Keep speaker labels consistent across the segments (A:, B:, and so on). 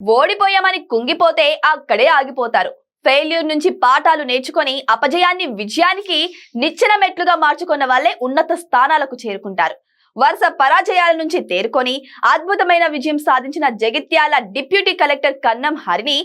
A: ఓడిపోయామని కుంగిపోతే అక్కడే ఆగిపోతారు. ఫెయిల్యూర్ నుంచి పాఠాలు నేర్చుకొని అపజయాన్ని విజయానికి నిచ్చెన మెట్లుగా మార్చుకున్న వాళ్ళే ఉన్నత స్థానాలకు చేరుకుంటారు. వరుస పరాజయాల నుంచి తేరుకొని అద్భుతమైన విజయం సాధించిన జగిత్యాల డిప్యూటీ కలెక్టర్ కన్నం హరిని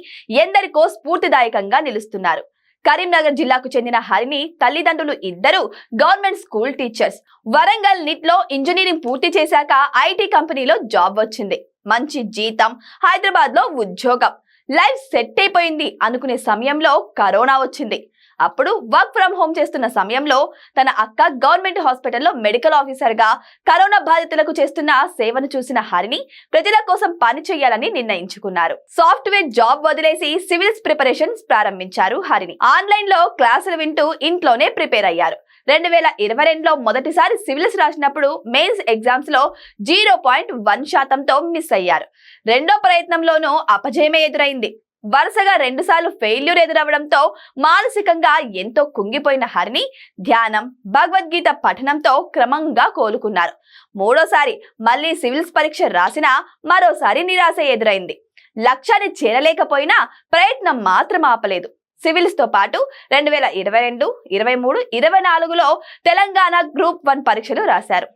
A: ఎందరికో స్ఫూర్తిదాయకంగా నిలుస్తున్నారు. కరీంనగర్ జిల్లాకు చెందిన హరిని తల్లిదండ్రులు ఇద్దరు గవర్నమెంట్ స్కూల్ టీచర్స్. వరంగల్ నిట్లో ఇంజనీరింగ్ పూర్తి చేశాక ఐటీ కంపెనీలో జాబ్ వచ్చింది. మంచి జీతం హైదరాబాద్లో ఉద్యోగం. లైఫ్ సెట్ అయిపోయింది అనుకునే సమయంలో కరోనా వచ్చింది. అప్పుడు వర్క్ ఫ్రం హోమ్ చేస్తున్న సమయంలో తన అక్క గవర్నమెంట్ హాస్పిటల్లో మెడికల్ ఆఫీసర్గా కరోనా బాధితులకు చేస్తున్న సేవను చూసిన హరిని ప్రజల కోసం పని చేయాలని నిర్ణయించుకున్నారు. సాఫ్ట్వేర్ జాబ్ వదిలేసి సివిల్స్ ప్రిపరేషన్స్ ప్రారంభించారు హరిని. ఆన్లైన్లో క్లాసులు వింటూ ఇంట్లోనే ప్రిపేర్ అయ్యారు. రెండు వేల ఇరవై రెండులో మొదటిసారి సివిల్స్ రాసినప్పుడు మెయిన్స్ ఎగ్జామ్స్లో జీరో పాయింట్ వన్ శాతంతో మిస్ అయ్యారు. రెండో ప్రయత్నంలోనూ అపజయమే ఎదురైంది. వరుసగా రెండుసార్లు ఫెయిల్యూర్ ఎదురవడంతో మానసికంగా ఎంతో కుంగిపోయిన హరిని ధ్యానం భగవద్గీత పఠనంతో క్రమంగా కోలుకున్నారు. మూడోసారి మళ్ళీ సివిల్స్ పరీక్ష రాసినా మరోసారి నిరాశ ఎదురైంది. లక్ష్యాన్ని చేరలేకపోయినా ప్రయత్నం మాత్రం ఆపలేదు. సివిల్స్తో పాటు రెండు వేల ఇరవై రెండు ఇరవై మూడు ఇరవై నాలుగులో తెలంగాణ గ్రూప్ వన్ పరీక్షలు రాశారు.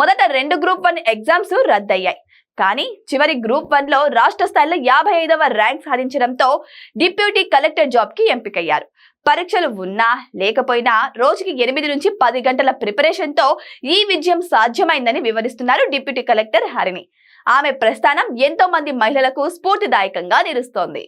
A: మొదట రెండు గ్రూప్ వన్ ఎగ్జామ్స్ రద్దయ్యాయి. కానీ చివరి గ్రూప్ వన్లో రాష్ట్ర స్థాయిలో యాభై ఐదవ ర్యాంక్ సాధించడంతో డిప్యూటీ కలెక్టర్ జాబ్కి ఎంపికయ్యారు. పరీక్షలు ఉన్నా లేకపోయినా రోజుకి ఎనిమిది నుంచి పది గంటల ప్రిపరేషన్తో ఈ విజయం సాధ్యమైందని వివరిస్తున్నారు డిప్యూటీ కలెక్టర్ హరిణి. ఆమె ప్రస్థానం ఎంతో మంది మహిళలకు స్ఫూర్తిదాయకంగా నిలుస్తోంది.